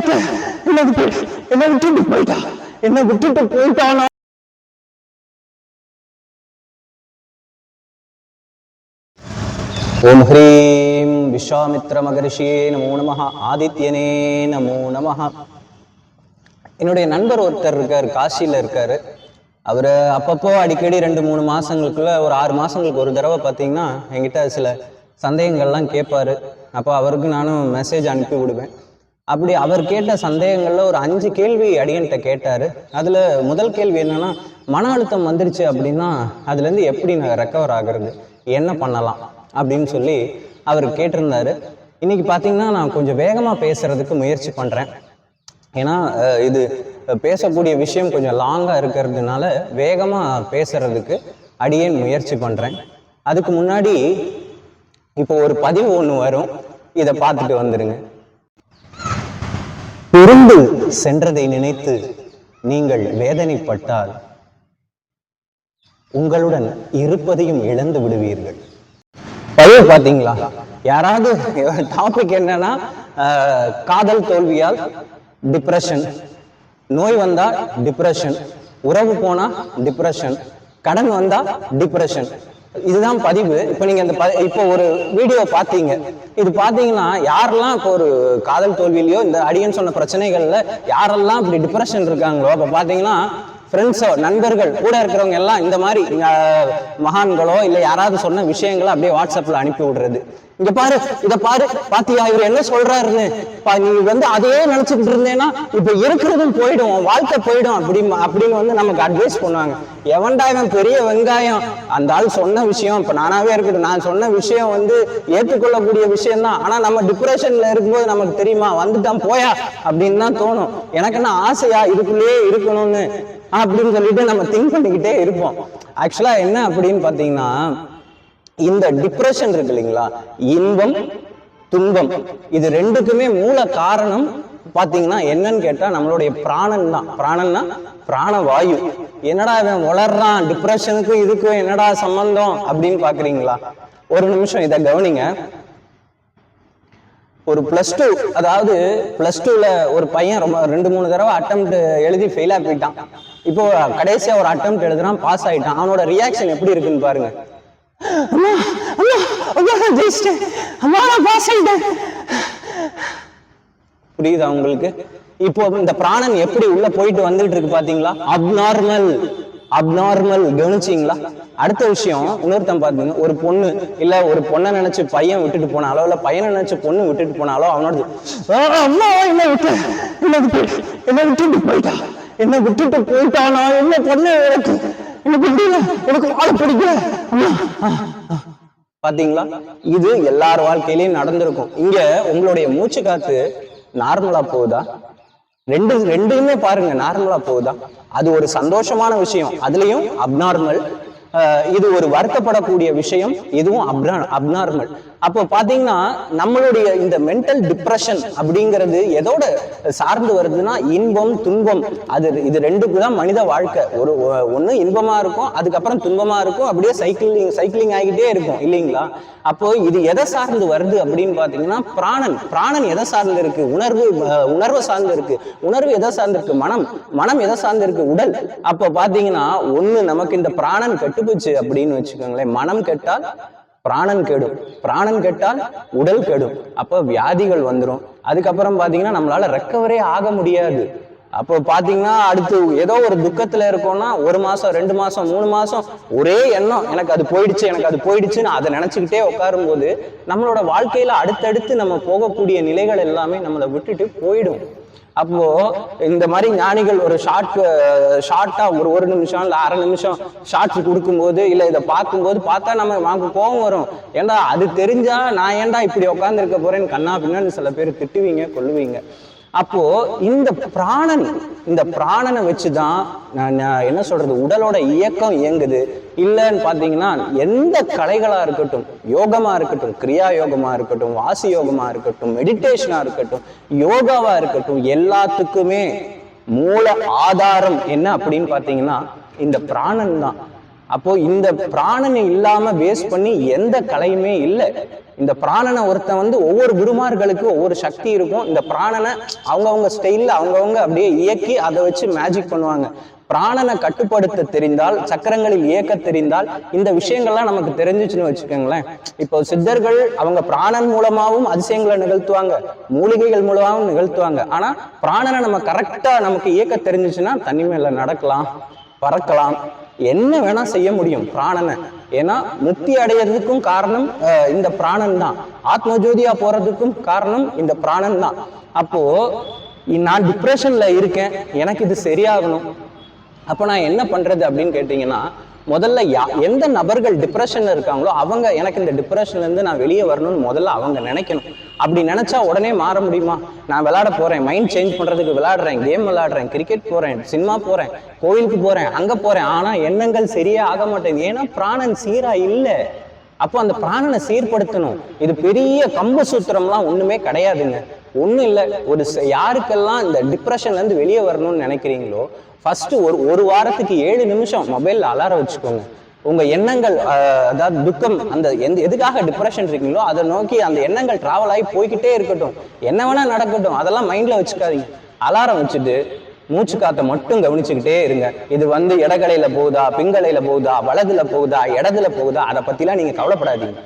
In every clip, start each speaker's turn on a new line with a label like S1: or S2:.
S1: விட்டு என்ன விட்டு என்ன விட்டுட்டு போயிட்டா? என்ன விட்டுட்டு போயிட்டானா? ஓம் ஹ்ரீம் விஸ்வாமித்ர மகரிஷியே நமோ நம ஆதித்யனே நமோ நம என்னுடைய நண்பர் ஒருத்தர் இருக்கார் காசியில் இருக்காரு. அவர் அப்பப்போ அடிக்கடி ரெண்டு மூணு மாசங்களுக்குள்ள ஒரு ஆறு மாசங்களுக்கு ஒரு தடவை பார்த்தீங்கன்னா என்கிட்ட சில சந்தேகங்கள்லாம் கேட்பாரு அப்போ அவருக்கு நானும் மெசேஜ் அனுப்பி விடுவேன். அப்படி அவர் கேட்ட சந்தேகங்களில் ஒரு அஞ்சு கேள்வி அடியன்ட்ட கேட்டார். அதில் முதல் கேள்வி என்னென்னா மன அழுத்தம் வந்துருச்சு அப்படின்னா அதுலேருந்து எப்படி நான் ரெக்கவர் ஆகுறது? என்ன பண்ணலாம்? அப்படின்னு சொல்லி அவர் கேட்டிருந்தாரு. இன்னைக்கு பார்த்தீங்கன்னா நான் கொஞ்சம் வேகமாக பேசுகிறதுக்கு முயற்சி பண்ணுறேன் ஏன்னா இது பேசக்கூடிய விஷயம் கொஞ்சம் லாங்காக இருக்கிறதுனால வேகமாக பேசுகிறதுக்கு அடியேன் முயற்சி பண்ணுறேன் அதுக்கு முன்னாடி இப்போ ஒரு பதிவு ஒன்று வரும். இதை பார்த்துட்டு வந்துடுங்க பிரிந்து சென்றதை நினைத்து நீங்கள் வேதனைப்பட்டால் உங்களுடன் இருப்பதையும் இழந்து விடுவீர்கள். பதிவு பார்த்தீங்களா யாராவது டாபிக் என்னன்னா காதல் தோல்வியால் டிப்ரெஷன் நோய் வந்தா டிப்ரெஷன் உறவு போனா டிப்ரெஷன் கடன் வந்தா டிப்ரெஷன் இதுதான் பதிவு. இப்போ நீங்க இந்த ப- இப்போ ஒரு வீடியோ பார்த்தீங்க. இது பார்த்தீங்கன்னா யாரெல்லாம் இப்போ ஒரு காதல் தோல்வியிலையோ இந்த அடியன் சொன்ன பிரச்சனைகள்ல யாரெல்லாம் இப்படி டிப்ரெஷன் இருக்காங்களோ அப்போ பார்த்தீங்கன்னா ஃப்ரெண்ட்ஸோ நண்பர்கள் கூட இருக்கிறவங்க எல்லாம் இந்த மாதிரி மகான்களோ இல்லை யாராவது சொன்ன விஷயங்களை அப்படியே வாட்ஸ்அப்பில் அனுப்பி விடுறது. இங்க பாரு இத பாரு. பாத்தியா இவர் என்ன சொல்றாருன்னு? பா, நீ வந்து அதையே நினைச்சுக்கிட்டு இருந்தேன்னா இப்ப இருக்கிறதும் போயிடும் வாழ்க்கை போயிடும் அப்படி அப்படின்னு வந்து நமக்கு அட்வைஸ் பண்ணுவாங்க. எவன்டா இவன் பெரிய வெங்காயம்? அந்த ஆள் சொன்ன விஷயம் இப்ப நானாவே இருக்கட்டும். நான் சொன்ன விஷயம் வந்து ஏற்றுக்கொள்ளக்கூடிய விஷயம் தான் ஆனா நம்ம டிப்ரெஷன்ல இருக்கும்போது நமக்கு தெரியுமா? வந்துட்டான் போயா அப்படின்னு தான் தோணும். எனக்கு என்ன ஆசையா? இதுக்குள்ளேயே இருக்கணும்னு. அப்படின்னு சொல்லிட்டு நம்ம திங்க் பண்ணிக்கிட்டே இருப்போம். ஆக்சுவலா என்ன அப்படின்னு பாத்தீங்கன்னா இந்த டிப்ரெஷன் இருக்கு இல்லைங்களா? இன்பம் துன்பம். இது ரெண்டுக்குமே மூல காரணம் பாத்தீங்கன்னா என்னன்னு கேட்டா நம்மளுடைய பிராணன் தான். பிராணன்னா பிராணவாயு. என்னடா இவன் வளர்றான்? டிப்ரெஷனுக்கும் இதுக்கும் என்னடா சம்பந்தம் அப்படின்னு பாக்குறீங்களா ஒரு நிமிஷம் இதை கவனிங்க. ஒரு பிளஸ் டூ அதாவது பிளஸ் டூல ஒரு பையன் ரொம்ப ரெண்டு மூணு தடவை அட்டம்ப்ட் எழுதி ஃபெயிலா போயிட்டான். இப்போ கடைசியா ஒரு அட்டம்ப்ட் எழுதுறான் பாஸ் ஆயிட்டான். அவனோட ரியாக்ஷன் எப்படி இருக்குன்னு பாருங்க. அம்மா அம்மா அம்மா நான் ஜெயிச்சிட்டேன். அம்மா நான் பாஸ் ஆயிட்டேன். புரியுதா உங்களுக்கு? இப்போ இந்த பிராணன் எப்படி உள்ள போயிட்டு வந்துட்டு இருக்கு பாத்தீங்களா? அப்நார்மல் அப்நார்மல் கவனிச்சிங்களா? அடுத்த விஷயம் இன்னொருத்தன் பார்த்தீங்க ஒரு பொண்ணு இல்லை ஒரு பொண்ணை நினைச்சு பையன் விட்டுட்டு போனாலோ இல்லை பையனை நினைச்சு பொண்ணு விட்டுட்டு போனாலோ அவனோட அம்மா என்ன விட்டு என்ன விட்டு என்ன விட்டுட்டு போயிட்டா? என்ன விட்டுட்டு போயிட்டானா என்ன பொண்ணு எனக்கு எனக்கு பிடிக்கல? எனக்கு வாழ பிடிக்கல பாத்தீங்களா? இது எல்லார் வாழ்க்கையிலயும் நடந்திருக்கும். இங்க உங்களுடைய மூச்சு காத்து நார்மலா போகுதா? ரெண்டு ரெண்டுமே பாருங்க நார்மலா போகுதா? அது ஒரு சந்தோஷமான விஷயம். அதுலயும் அப்நார்மல் இது ஒரு வருத்தப்படக்கூடிய விஷயம். இதுவும் அப்னா அப்நார்மல் அப்போ பாத்தீங்கன்னா நம்மளுடைய இந்த மென்டல் டிப்ரெஷன் அப்படிங்கிறது எதோட சார்ந்து வருதுன்னா இன்பம் துன்பம். அது இது ரெண்டுக்கு தான் மனித வாழ்க்கை. ஒரு ஒன்று ஒண்ணு இன்பமா இருக்கும் அதுக்கப்புறம் துன்பமா இருக்கும் அப்படியே சைக்கிளிங் சைக்கிளிங் ஆகிட்டே இருக்கும் இல்லைங்களா? அப்போ இது எதை சார்ந்து வருது அப்படின்னு பாத்தீங்கன்னா பிராணன். பிராணன் எதை சார்ந்து இருக்கு? உணர்வு உணர்வை சார்ந்து இருக்கு. உணர்வு எதை சார்ந்து இருக்கு? மனம். மனம் எதை சார்ந்து இருக்கு? உடல். அப்போ பாத்தீங்கன்னா ஒண்ணு நமக்கு இந்த பிராணன் கெட்டுப்போச்சு அப்படின்னு வச்சுக்கோங்களேன். மனம் கெட்டால் பிராணன் கெடும். பிராணன் கெட்டால் உடல் கெடும். அப்போ வியாதிகள் வந்துடும் அதுக்கப்புறம் பாத்தீங்கன்னா நம்மளால ரெக்கவரே ஆக முடியாது. அப்போ பாத்தீங்கன்னா அடுத்து ஏதோ ஒரு துக்கத்துல இருக்கோம்னா ஒரு மாசம் ரெண்டு மாசம் மூணு மாசம் ஒரே எண்ணம். எனக்கு அது போயிடுச்சு எனக்கு அது போயிடுச்சுன்னு அதை நினச்சிக்கிட்டே உட்காரும் போது நம்மளோட வாழ்க்கையில அடுத்தடுத்து நம்ம போகக்கூடிய நிலைகள் எல்லாமே நம்மளை விட்டுட்டு போயிடும். அப்போ இந்த மாதிரி ஞானிகள் ஒரு ஷார்ட் ஷார்ட்டா ஒரு ஒரு நிமிஷம் இல்ல அரை நிமிஷம் ஷார்ட்ஸ் கொடுக்கும்போது இல்ல இதை பார்க்கும்போது பார்த்தா நம்ம நமக்கு கோபம் வரும். ஏன்டா அது தெரிஞ்சா நான் ஏன்டா இப்படி உட்காந்துருக்க போறேன்னு கண்ணா பின்னான்னு சில பேர் திட்டுவீங்க கொள்ளுவீங்க அப்போ இந்த பிராணன் இந்த பிராணனை வச்சுதான் நான் என்ன சொல்றது உடலோட இயக்கம் இயங்குது. இல்லைன்னு பாத்தீங்கன்னா எந்த கலைகளா இருக்கட்டும் யோகமா இருக்கட்டும் கிரியா யோகமா இருக்கட்டும் வாசி யோகமா இருக்கட்டும் மெடிடேஷனா இருக்கட்டும் யோகாவா இருக்கட்டும் எல்லாத்துக்குமே மூல ஆதாரம் என்ன அப்படின்னு பாத்தீங்கன்னா இந்த பிராணன் தான். அப்போ இந்த பிராணனை இல்லாம வேஸ்ட் பண்ணி எந்த கலையுமே இல்லை. இந்த பிராணனை ஒருத்தன் வந்து ஒவ்வொரு குருமார்களுக்கு ஒவ்வொரு சக்தி இருக்கும். இந்த பிராணனை அவங்கவுங்க ஸ்டைலில் அவங்கவுங்க அப்படியே இயக்கி அதை வச்சு மேஜிக் பண்ணுவாங்க. பிராணனை கட்டுப்படுத்த தெரிந்தால் சக்கரங்களில் இயக்க தெரிந்தால் இந்த விஷயங்கள்லாம் நமக்கு தெரிஞ்சிச்சுன்னு வச்சுக்கோங்களேன். இப்போ சித்தர்கள் அவங்க பிராணன் மூலமாகவும் அதிசயங்களை நிகழ்த்துவாங்க. மூலிகைகள் மூலமாகவும் நிகழ்த்துவாங்க. ஆனா பிராணனை நம்ம கரெக்டா நமக்கு இயக்க தெரிஞ்சிச்சுன்னா தனிமையில் நடக்கலாம் பறக்கலாம். என்ன வேணா செய்ய முடியும் பிராணனை. ஏன்னா முக்தி அடையிறதுக்கும் காரணம் இந்த பிராணன் தான். ஆத்ம ஜோதியா போறதுக்கும் காரணம் இந்த பிராணன் தான். அப்போ நான் டிப்ரெஷன்ல இருக்கேன் எனக்கு இது சரியாகணும். அப்போ நான் என்ன பண்றது அப்படின்னு கேட்டீங்கன்னா முதல்ல யா எந்த நபர்கள் டிப்ரெஷன்ல இருக்காங்களோ அவங்க எனக்கு இந்த டிப்ரெஷன்ல இருந்து நான் வெளியே வரணும்னு முதல்ல அவங்க நினைக்கணும். அப்படி நினைச்சா உடனே மாற முடியுமா? நான் விளையாட போறேன் மைண்ட் சேஞ்ச் பண்றதுக்கு விளையாடுறேன் கேம் விளையாடுறேன் கிரிக்கெட் போறேன் சினிமா போறேன் கோயிலுக்கு போறேன் அங்க போறேன். ஆனா எண்ணங்கள் சரியா ஆக மாட்டேங்குது. ஏன்னா பிராணன் சீரா இல்லை. அப்போ அந்த பிராணனை சீர்படுத்தணும். இது பெரிய கம்ப சூத்திரம்லாம் ஒண்ணுமே கிடையாதுங்க. ஒண்ணும் இல்லை. ஒரு யாருக்கெல்லாம் இந்த டிப்ரெஷன்ல இருந்து வெளியே வரணும்னு நினைக்கிறீங்களோ ஃபர்ஸ்ட் ஒரு ஒரு வாரத்துக்கு ஏழு நிமிஷம் மொபைலில் அலாரம் வச்சுக்கோங்க. உங்க எண்ணங்கள் அதாவது துக்கம் அந்த எந்த எதுக்காக டிப்ரெஷன் இருக்கீங்களோ அதை நோக்கி அந்த எண்ணங்கள் டிராவல் ஆகி போய்க்கிட்டே இருக்கட்டும். என்ன வேணா நடக்கட்டும் அதெல்லாம் மைண்ட்ல வச்சுக்காதீங்க. அலாரம் வச்சுட்டு மூச்சு காத்தை மட்டும் கவனிச்சுக்கிட்டே இருங்க. இது வந்து இடக்கலையில் போகுதா பிங்கலையில போகுதா வலதுல போகுதா இடதுல போகுதா அதை பத்திலாம் நீங்க கவலைப்படாதீங்க.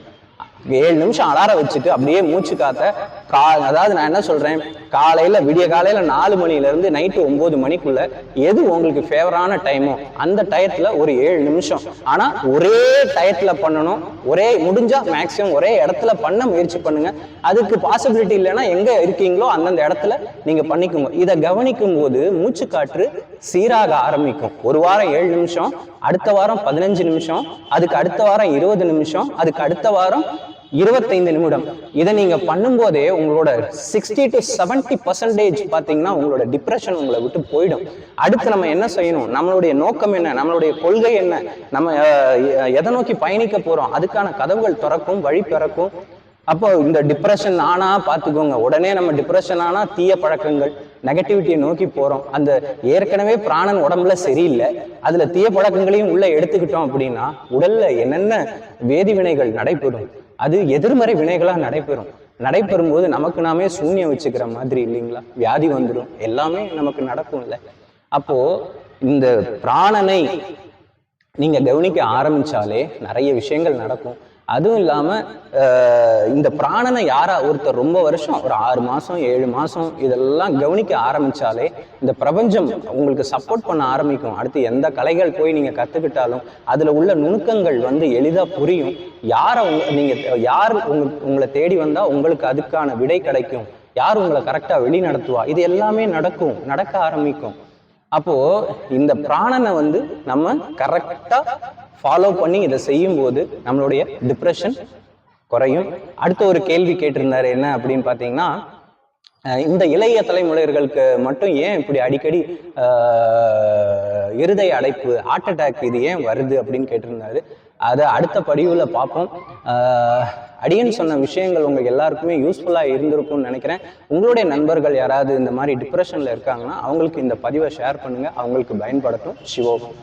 S1: ஏழு நிமிஷம் அலாரம் வச்சுட்டு அப்படியே மூச்சு காத்த கா அதாவது நான் என்ன சொல்றேன்? காலையில விடிய காலையில நாலு மணில இருந்து நைட்டு ஒன்பது மணிக்குள்ள எது உங்களுக்கு ஃபேவரான டைமோ அந்த டயத்துல ஒரு ஏழு நிமிஷம். ஆனா ஒரே டயத்துல பண்ணணும். ஒரே முடிஞ்சா மேக்சிமம் ஒரே இடத்துல பண்ண முயற்சி பண்ணுங்க. அதுக்கு பாசிபிலிட்டி இல்லைன்னா எங்க இருக்கீங்களோ அந்தந்த இடத்துல நீங்க பண்ணிக்கோங்க. இதை கவனிக்கும் போது மூச்சு காற்று சீராக ஆரம்பிக்கும். ஒரு வாரம் ஏழு நிமிஷம் அடுத்த வாரம் பதினஞ்சு நிமிஷம் அதுக்கு அடுத்த வாரம் இருபது நிமிஷம் அதுக்கு அடுத்த வாரம் இருபத்தைந்து நிமிடம். இதை நீங்க பண்ணும்போதே உங்களோட சிக்ஸ்டி டு செவன்டி பர்சன்டேஜ் பார்த்தீங்கன்னா உங்களோட டிப்ரெஷன் உங்களை விட்டு போயிடும். அடுத்து நம்ம என்ன செய்யணும்? நம்மளுடைய நோக்கம் என்ன? நம்மளுடைய கொள்கை என்ன? நம்ம எதை நோக்கி பயணிக்க போறோம்? அதுக்கான கதவுகள் திறக்கும் வழி பிறக்கும். அப்போ இந்த டிப்ரெஷன் ஆனா பார்த்துக்கோங்க. உடனே நம்ம டிப்ரெஷன் ஆனா தீய பழக்கங்கள் நெகட்டிவிட்டியை நோக்கி போறோம். அந்த ஏற்கனவே பிராணன் உடம்புல சரியில்லை. அதுல தீய பழக்கங்களையும் உள்ள எடுத்துக்கிட்டோம் அப்படின்னா உடல்ல என்னென்ன வேதிவினைகள் நடைபெறும்? அது எதிர்மறை வினைகளா நடைபெறும். நடைபெறும் போது நமக்கு நாமே சூன்யம் வச்சுக்கிற மாதிரி இல்லைங்களா? வியாதி வந்துடும் எல்லாமே நமக்கு நடக்கும்ல. அப்போ இந்த பிராணனை நீங்க கவனிக்க ஆரம்பிச்சாலே நிறைய விஷயங்கள் நடக்கும். அதுவும் இல்லாமல் இந்த பிராணனை யாரா ஒருத்தர் ரொம்ப வருஷம் ஒரு ஆறு மாதம் ஏழு மாதம் இதெல்லாம் கவனிக்க ஆரம்பிச்சாலே இந்த பிரபஞ்சம் உங்களுக்கு சப்போர்ட் பண்ண ஆரம்பிக்கும். அடுத்து எந்த கலைகள் போய் நீங்கள் கற்றுக்கிட்டாலும் அதில் உள்ள நுணுக்கங்கள் வந்து எளிதாக புரியும். யாரை உங்க நீங்கள் யார் உங்க உங்களை தேடி வந்தால் உங்களுக்கு அதுக்கான விடை கிடைக்கும். யார் உங்களை கரெக்டாக வெளி நடத்துவா? இது எல்லாமே நடக்கும் நடக்க ஆரம்பிக்கும். அப்போ இந்த பிராணனை வந்து நம்ம கரெக்டாக ஃபாலோ பண்ணி இதை செய்யும்போது நம்மளுடைய டிப்ரெஷன் குறையும். அடுத்த ஒரு கேள்வி கேட்டிருந்தாரு என்ன அப்படின்னு பார்த்தீங்கன்னா இந்த இளைய தலைமுறைகளுக்கு மட்டும் ஏன் இப்படி அடிக்கடி இருதய அடைப்பு ஹார்ட் அட்டாக் இது ஏன் வருது அப்படின்னு கேட்டிருந்தாரு. அதை அடுத்த படிவில் பார்ப்போம். அஹ், அடியன் சொன்ன விஷயங்கள் உங்கள் எல்லாருக்குமே யூஸ்ஃபுல்லாக இருந்திருக்கும்னு நினைக்கிறேன். உங்களுடைய நண்பர்கள் யாராவது இந்த மாதிரி டிப்ரெஷனில் இருக்காங்கன்னா அவங்களுக்கு இந்த பதிவை ஷேர் பண்ணுங்கள் அவங்களுக்கு பயன்படட்டும் சிவோகம்